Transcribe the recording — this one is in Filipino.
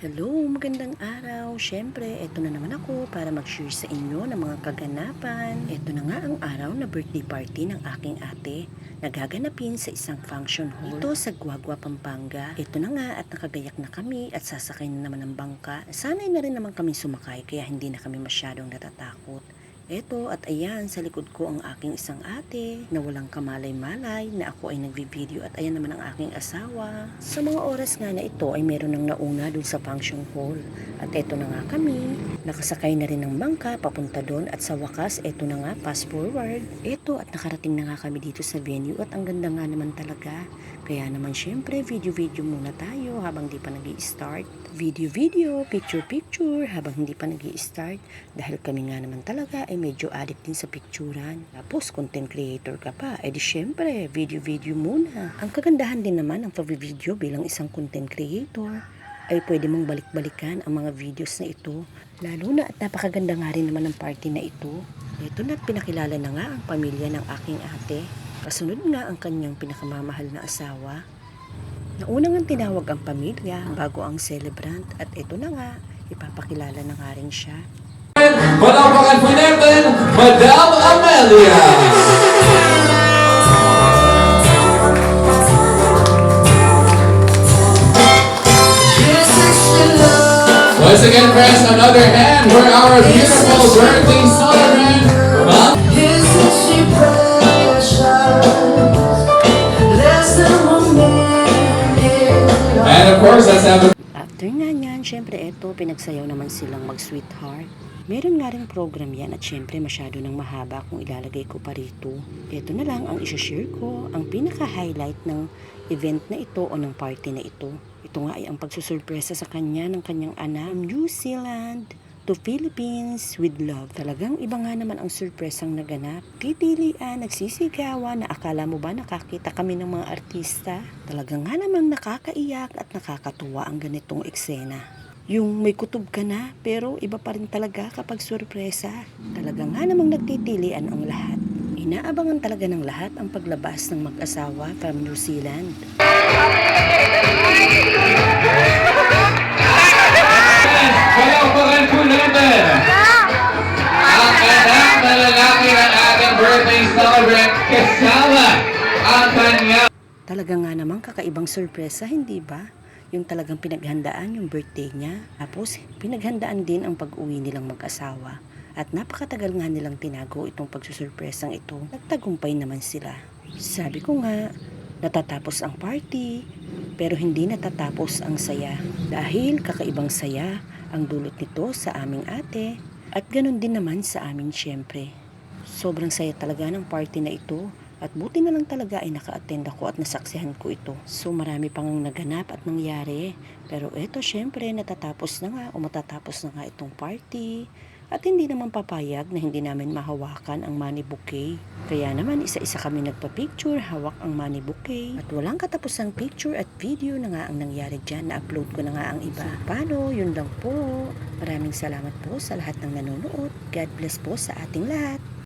Hello, magandang araw. Siyempre, eto na naman ako para mag-share sa inyo ng mga kaganapan. Eto na nga ang araw na birthday party ng aking ate. Nagaganapin sa isang function hall dito sa Guagua, Pampanga. Eto na nga at nakagayak na kami at sasakay na naman ng bangka. Sanay na rin naman kami sumakay kaya hindi na kami masyadong natatakot. Eto at ayan, sa likod ko ang aking isang ate na walang kamalay-malay na ako ay nagvi-video at ayan naman ang aking asawa. Sa mga oras nga na ito ay meron ng nauna dun sa function hall. At eto na nga kami, nakasakay na rin ng bangka papunta doon at sa wakas eto na nga fast forward. Eto at nakarating na nga kami dito sa venue at ang ganda nga naman talaga. Kaya naman syempre video-video muna tayo habang di pa nag start Video-video, picture-picture habang hindi pa nag start Dahil kami nga naman talaga ay medyo addict din sa picturan. Tapos content creator ka pa, edi syempre video-video muna. Ang kagandahan din naman ng pag-video bilang isang content creator ay pwede mong balik-balikan ang mga videos na ito. Lalo na at napakaganda nga rin naman ng party na ito. Ito na pinakilala na nga ang pamilya ng aking ate. Kasunod nga ang kanyang pinakamamahal na asawa. Nauna nga tinawag ang pamilya bago ang celebrant at ito na nga, ipapakilala na nga rin siya. Palakpakan po natin, Madam Amelia! Once again, friends, another hand for our beautiful birthday celebrant, nga niyan, syempre eto, pinagsayaw naman silang mag-sweetheart. Meron nga rin program yan at syempre masyado nang mahaba kung ilalagay ko pa rito. Ito na lang ang isashare ko, ang pinaka-highlight ng event na ito o ng party na ito. Ito nga ay ang pagsusurpresa sa kanya ng kanyang anak, New Zealand to Philippines with love. Talagang iba nga naman ang surpresang naganap. Titilian, nagsisigawan, na akala mo ba nakakita kami ng mga artista? Talagang nga namang nakakaiyak at nakakatuwa ang ganitong eksena. Yung may kutob ka na, pero iba pa rin talaga kapag surpresa. Talagang nga namang nagtitilian ang lahat. Inaabangan talaga ng lahat ang paglabas ng mag-asawa from New Zealand. Kasama ang kanya Talaga nga naman kakaibang sorpresa, hindi ba? Yung talagang pinaghandaan yung birthday niya. Tapos pinaghandaan din ang pag-uwi nilang mag-asawa. At napakatagal nga nilang tinago itong pagsusurpresang ito. Nagtagumpay naman sila. Sabi ko nga, natatapos ang party, pero hindi natatapos ang saya. Dahil kakaibang saya ang dulot nito sa aming ate. At ganun din naman sa amin syempre. Sobrang saya talaga ng party na ito at buti na lang talaga ay naka-attend ako at nasaksihan ko ito. So marami pang naganap at nangyari. Pero eto syempre natatapos na nga o matatapos na nga itong party. At hindi naman papayag na hindi namin mahawakan ang money bouquet. Kaya naman isa-isa kami nagpa-picture, hawak ang money bouquet. At walang katapusang picture at video na nga ang nangyari dyan. Na-upload ko na nga ang iba. So, paano? Yun lang po. Maraming salamat po sa lahat ng nanonood. God bless po sa ating lahat.